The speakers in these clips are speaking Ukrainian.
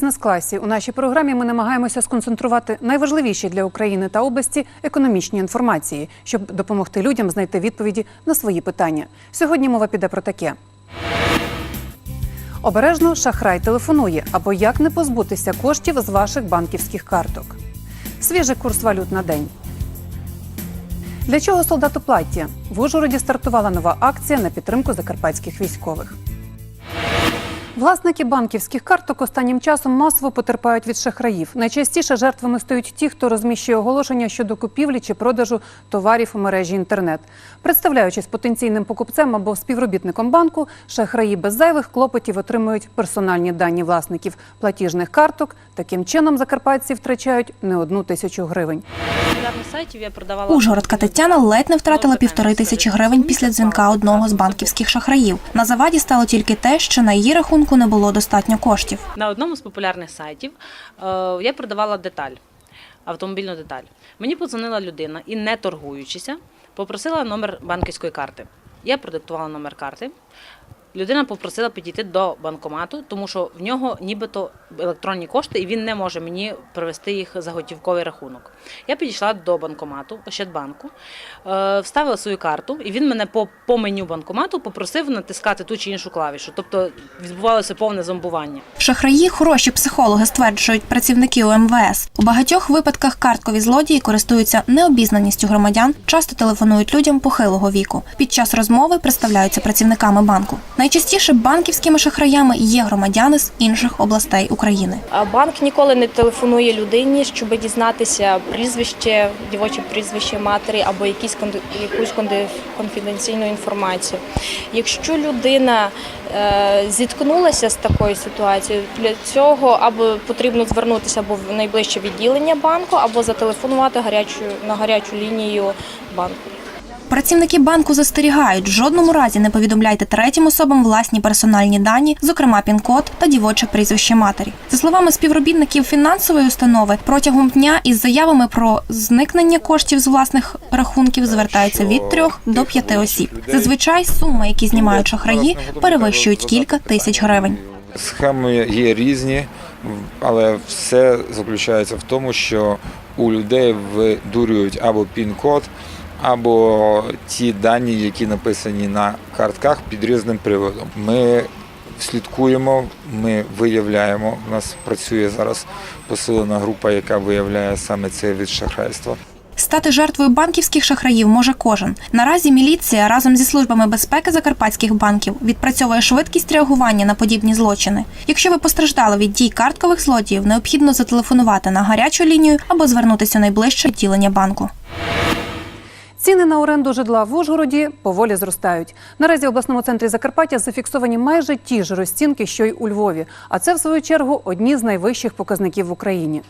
Бізнес-класі. У нашій програмі ми намагаємося сконцентрувати найважливіші для України та області економічні інформації, щоб допомогти людям знайти відповіді на свої питання. Сьогодні мова піде про таке. Обережно шахрай телефонує або як не позбутися коштів з ваших банківських карток. Свіжий курс валют на день. Для чого солдату плаття? В Ужгороді стартувала нова акція на підтримку закарпатських військових. Власники банківських карток останнім часом масово потерпають від шахраїв. Найчастіше жертвами стають ті, хто розміщує оголошення щодо купівлі чи продажу товарів у мережі інтернет. Представляючись потенційним покупцем або співробітником банку, шахраї без зайвих клопотів отримують персональні дані власників платіжних карток. Таким чином закарпатці втрачають не одну тисячу гривень. Ужгородка Тетяна ледь не втратила півтори тисячі гривень після дзвінка одного з банківських шахраїв. На заваді стало тільки те, що на її рахунку не було достатньо коштів. на одному з популярних сайтів. е, Я продавала деталь, автомобільну деталь. Мені подзвонила людина і, не торгуючися, попросила номер банківської карти. Я продиктувала номер карти. Людина попросила підійти до банкомату, тому що в нього нібито електронні кошти, і він не може мені провести їх за готівковий рахунок. Я підійшла до банкомату, Ощадбанку, е, вставила свою карту, і він мене по, по меню банкомату попросив натискати ту чи іншу клавішу. Тобто відбувалося повне зомбування. Шахраї хороші психологи стверджують працівники УМВС. У багатьох випадках карткові злодії користуються необізнаністю громадян, часто телефонують людям похилого віку. Під час розмови представляються працівниками банку. Найчастіше банківськими шахраями є громадяни з інших областей України. Банк ніколи не телефонує людині, щоб дізнатися прізвище, дівоче прізвище матері або якісь якусь конфіденційну інформацію. Якщо людина е, зіткнулася з такою ситуацією, для цього або потрібно звернутися або в найближче відділення банку, або зателефонувати гарячу на гарячу лінію банку. Працівники банку застерігають, в жодному разі не повідомляйте третім особам власні персональні дані, зокрема пін-код та дівоче прізвище матері. За словами співробітників фінансової установи, протягом дня із заявами про зникнення коштів з власних рахунків звертаються від трьох до п'яти осіб. Зазвичай суми, які знімають шахраї, перевищують кілька тисяч гривень. Схеми є різні, але все заключається в тому, що у людей видурюють або пін-код, або ті дані, які написані на картках під різним приводом. Ми слідкуємо, ми виявляємо. У нас працює зараз посилена група, яка виявляє саме це від шахрайства. Стати жертвою банківських шахраїв може кожен. Наразі міліція разом зі службами безпеки закарпатських банків відпрацьовує швидкість реагування на подібні злочини. Якщо ви постраждали від дій карткових злодіїв, необхідно зателефонувати на гарячу лінію або звернутися у найближче відділення банку. Ціни на оренду житла в Ужгороді поволі зростають. Наразі в обласному центрі Закарпаття зафіксовані майже ті ж розцінки, що й у Львові. А це, в свою чергу, одні з найвищих показників в Україні.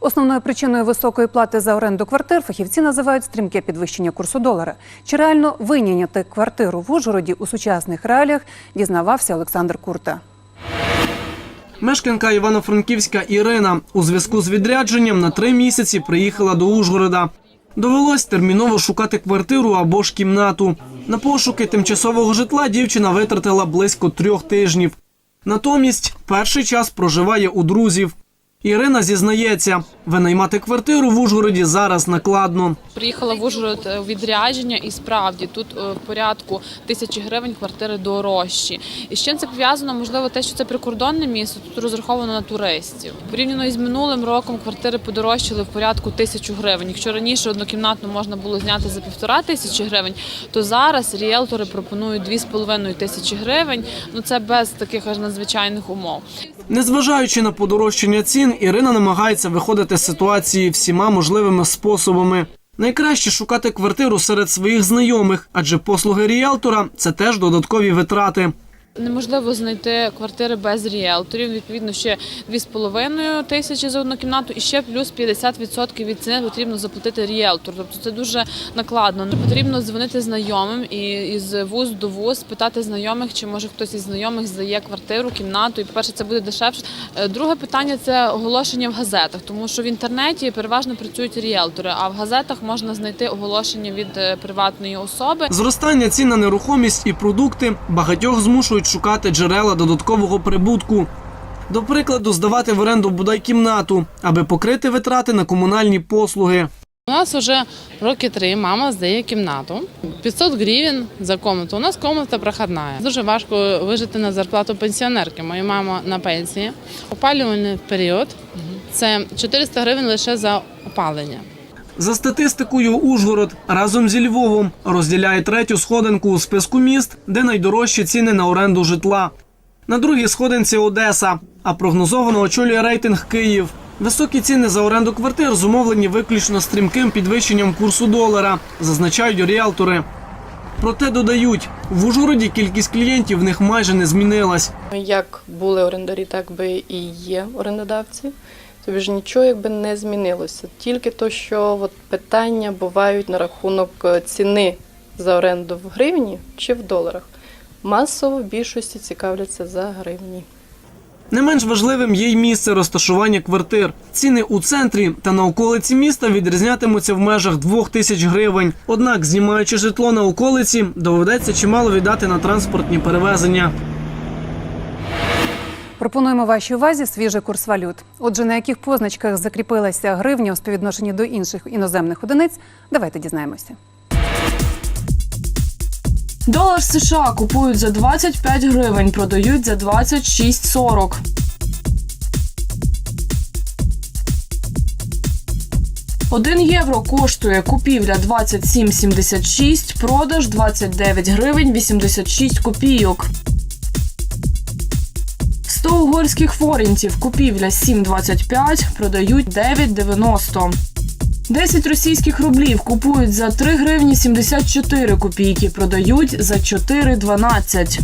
Основною причиною високої плати за оренду квартир фахівці називають стрімке підвищення курсу долара. Чи реально винайняти квартиру в Ужгороді у сучасних реаліях, дізнавався Олександр Курта. Мешканка Івано-Франківська Ірина у зв'язку з відрядженням на три місяці приїхала до Ужгорода. Довелось терміново шукати квартиру або ж кімнату. На пошуки тимчасового житла дівчина витратила близько трьох тижнів. Натомість перший час проживає у друзів. Ірина зізнається, винаймати квартиру в Ужгороді зараз накладно. Приїхала в Ужгород е, відрядження, і справді тут е, в порядку тисячі гривень квартири дорожчі. І з чим це пов'язано? Можливо, те, що це прикордонне місто, тут розраховано на туристів. Порівняно із минулим роком квартири подорожчали в порядку тисячу гривень. Якщо раніше однокімнатну можна було зняти за півтора тисячі гривень, то зараз ріелтори пропонують дві з половиною тисячі гривень. Ну це без таких аж надзвичайних умов. Незважаючи на подорожчання цін, Ірина намагається виходити з ситуації всіма можливими способами. Найкраще шукати квартиру серед своїх знайомих, адже послуги ріелтора це теж додаткові витрати. Неможливо знайти квартири без ріелторів. Відповідно, ще 2,5 тисячі за одну кімнату, і ще плюс 50% від ціни потрібно заплатити ріелтору. Тобто це дуже накладно. Потрібно дзвонити знайомим і із вуз до вуз питати знайомих, чи може хтось із знайомих здає квартиру, кімнату. І по-перше, це буде дешевше. Е, Друге питання це оголошення в газетах, тому що в інтернеті переважно працюють ріелтори, а в газетах можна знайти оголошення від е, приватної особи. Зростання цін на нерухомість і продукти багатьох змушують шукати джерела додаткового прибутку. До прикладу, здавати в оренду бодай кімнату, аби покрити витрати на комунальні послуги. У нас вже роки три мама здає кімнату. 500 гривень за комнату. У нас комната проходна. Дуже важко вижити на зарплату пенсіонерки. Моя мама на пенсії. Опалювальний період це 400 гривень лише за опалення. За статистикою, Ужгород разом зі Львовом розділяє третю сходинку у списку міст, де найдорожчі ціни на оренду житла. На другій сходинці Одеса, а прогнозовано очолює рейтинг Київ. Високі ціни за оренду квартир зумовлені виключно стрімким підвищенням курсу долара, зазначають ріалтори. Проте додають, в Ужгороді кількість клієнтів в них майже не змінилась. Як були орендарі, так би і є орендодавці. Тобі ж нічого якби не змінилося. Тільки то, що от питання бувають на рахунок е, ціни за оренду в гривні чи в доларах. Масово в більшості цікавляться за гривні. Не менш важливим є й місце розташування квартир. Ціни у центрі та на околиці міста відрізнятимуться в межах двох тисяч гривень. Однак, знімаючи житло на околиці, доведеться чимало віддати на транспортні перевезення. Пропонуємо вашій увазі свіжий курс валют. Отже, на яких позначках закріпилася гривня у співвідношенні до інших іноземних одиниць, давайте дізнаємося. Долар США купують за 25 гривень, продають за 26,40. Один євро коштує купівля 27,76, продаж 29 гривень 86 копійок. 100 угорських форінтів купівля 7,25, продають 9,90. 10 російських рублів купують за 3 гривні 74 копійки, продають за 4,12.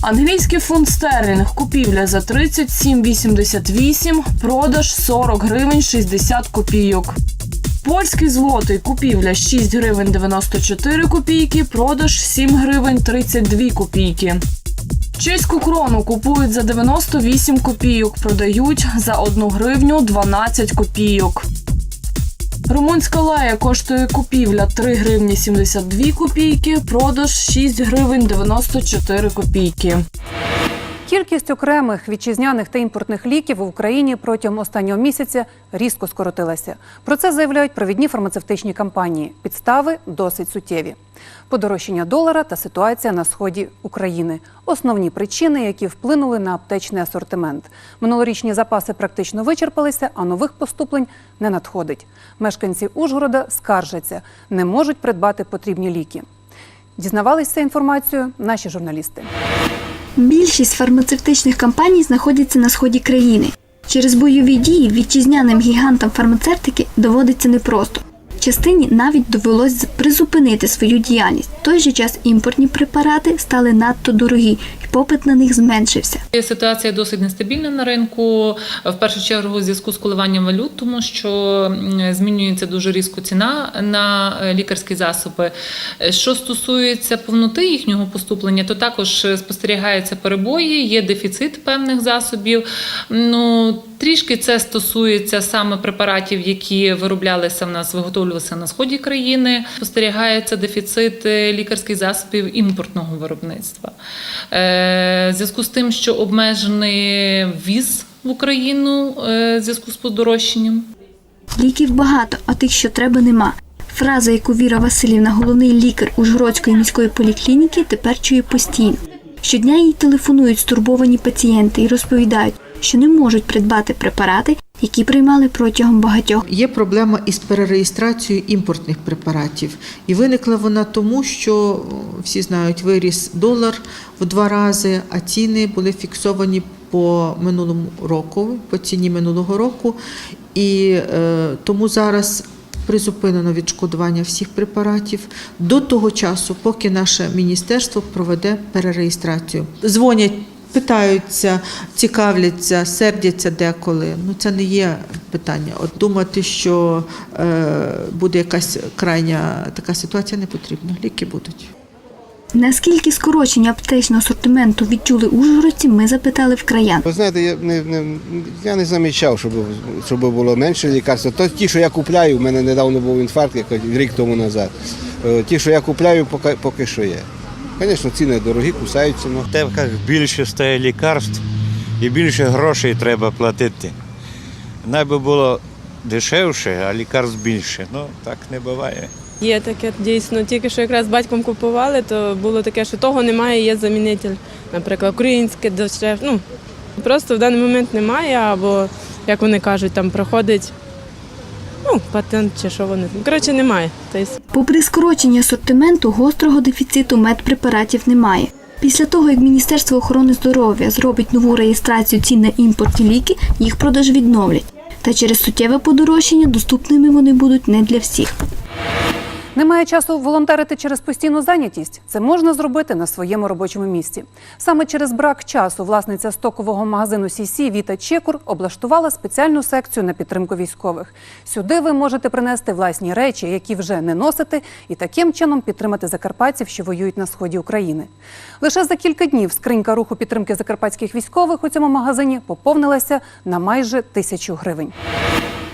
Англійський фунт стерлінг купівля за 37,88, продаж 40 гривень 60 копійок. Польський злотий купівля 6 гривень 94 копійки, продаж 7 гривень 32 копійки. Чеську крону купують за 98 копійок, продають за 1 гривню 12 копійок. Румунська лея коштує купівля 3 гривні 72 копійки, продаж 6 гривень 94 копійки. Кількість окремих вітчизняних та імпортних ліків в Україні протягом останнього місяця різко скоротилася. Про це заявляють провідні фармацевтичні компанії. Підстави досить суттєві. Подорожчання долара та ситуація на сході України основні причини, які вплинули на аптечний асортимент. Минулорічні запаси практично вичерпалися, а нових поступлень не надходить. Мешканці Ужгорода скаржаться, не можуть придбати потрібні ліки. Дізнавалися інформацію наші журналісти. Більшість фармацевтичних компаній знаходяться на сході країни. Через бойові дії вітчизняним гігантам фармацевтики доводиться непросто. Частині навіть довелось призупинити свою діяльність. В той же час імпортні препарати стали надто дорогі, і попит на них зменшився. Ситуація досить нестабільна на ринку. В першу чергу в зв'язку з коливанням валют, тому що змінюється дуже різко ціна на е, лікарські засоби. Що стосується повноти їхнього поступлення, то також е, спостерігаються перебої, є дефіцит певних засобів. Ну трішки це стосується саме препаратів, які вироблялися в нас, виготовлювалися на сході країни. Спостерігається дефіцит лікарських засобів імпортного виробництва. Е, зв'язку з тим, що обмежений ввіз в Україну е, зв'язку з подорожчанням. Ліків багато, а тих, що треба, нема. Фраза, яку Віра Васильівна, головний лікар Ужгородської міської поліклініки, тепер чує постійно. Щодня їй телефонують стурбовані пацієнти і розповідають, що не можуть придбати препарати, які приймали протягом багатьох Є проблема із перереєстрацією імпортних препаратів. І виникла вона тому, що всі знають, виріс долар в два рази, а ціни були фіксовані по минулому року, по ціні минулого року. І е, тому зараз. Призупинено відшкодування всіх препаратів до того часу, поки наше міністерство проведе перереєстрацію. Дзвонять Питаються, цікавляться, сердяться деколи. Ну це не є питання. От думати, що е, буде якась крайня така ситуація, не потрібно. Ліки будуть. Наскільки скорочення аптечного асортименту відчули ужгородці, ми запитали в краян. Ви знаєте, я не, не, я не замічав, щоб, щоб було менше лікарства. То ті, що я купляю, в мене недавно був інфаркт, як рік тому назад. Е, Ті, що я купляю, поки, поки що є. Звісно, ціни дорогі, кусаються. Ну. В аптеках більше стає лікарств, і більше грошей треба платити. Найби було дешевше, а лікарств більше. Ну так не буває. Є таке дійсно. Тільки що якраз батьком купували, то було таке, що того немає, є замінитель. Наприклад, українське дешев. Ну просто в даний момент немає, або як вони кажуть, там проходить ну, патент чи що вони. Коротше, немає. Тобто Попри скорочення асортименту, гострого дефіциту медпрепаратів немає. Після того, як Міністерство охорони здоров'я зробить нову реєстрацію цін на імпортні ліки, їх продаж відновлять. Та через суттєве подорожчання доступними вони будуть не для всіх. Немає часу волонтерити через постійну зайнятість. Це можна зробити на своєму робочому місці. Саме через брак часу власниця стокового магазину «Сі-Сі» Віта Чекур облаштувала спеціальну секцію на підтримку військових. Сюди ви можете принести власні речі, які вже не носите, і таким чином підтримати закарпатців, що воюють на сході України. Лише за кілька днів скринька руху підтримки закарпатських військових у цьому магазині поповнилася на майже тисячу гривень.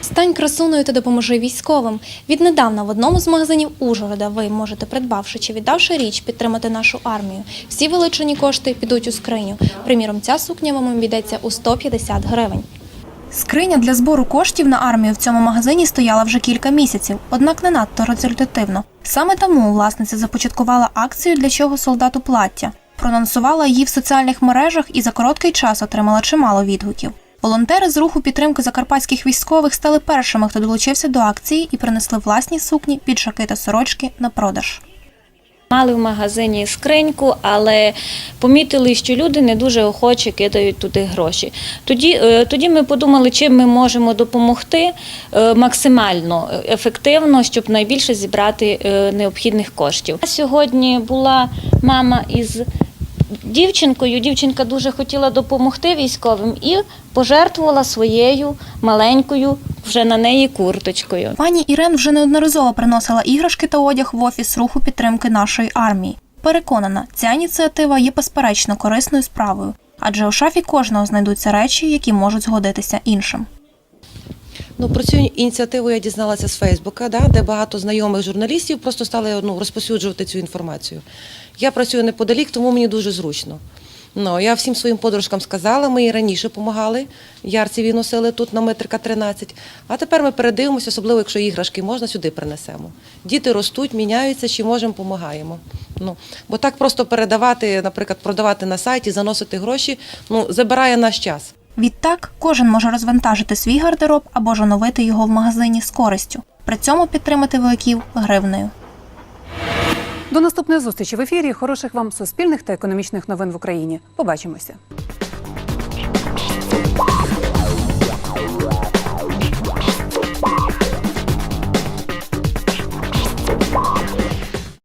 Стань красуною та допоможи військовим. Віднедавна в одному з магазинів Ужгорода ви можете, придбавши чи віддавши річ, підтримати нашу армію. Всі вилучені кошти підуть у скриню. Приміром, ця сукня вам обійдеться у 150 гривень. Скриня для збору коштів на армію в цьому магазині стояла вже кілька місяців, однак не надто результативно. Саме тому власниця започаткувала акцію для чого солдату плаття. Прононсувала її в соціальних мережах і за короткий час отримала чимало відгуків. Волонтери з руху підтримки закарпатських військових стали першими, хто долучився до акції і принесли власні сукні, піджаки та сорочки на продаж. Мали в магазині скриньку, але помітили, що люди не дуже охоче кидають туди гроші. Тоді, е, тоді ми подумали, чим ми можемо допомогти е, максимально ефективно, щоб найбільше зібрати е, необхідних коштів. Сьогодні була мама із дівчинкою. Дівчинка дуже хотіла допомогти військовим і пожертвувала своєю маленькою вже на неї курточкою. Пані Ірен вже неодноразово приносила іграшки та одяг в офіс руху підтримки нашої армії. Переконана, ця ініціатива є безперечно корисною справою, адже у шафі кожного знайдуться речі, які можуть згодитися іншим. Ну, про цю ініціативу я дізналася з Фейсбука, да, де багато знайомих журналістів просто стали ну, розповсюджувати цю інформацію. Я працюю неподалік, тому мені дуже зручно. Ну, я всім своїм подружкам сказала, ми і раніше допомагали, ярцеві носили тут на метрика 13, а тепер ми передивимося, особливо якщо іграшки можна, сюди принесемо. Діти ростуть, міняються, чи можемо, допомагаємо. Ну, бо так просто передавати, наприклад, продавати на сайті, заносити гроші, ну, забирає наш час. Відтак, кожен може розвантажити свій гардероб або ж оновити його в магазині з користю. При цьому підтримати вояків гривнею. До наступної зустрічі в ефірі. Хороших вам суспільних та економічних новин в Україні. Побачимося.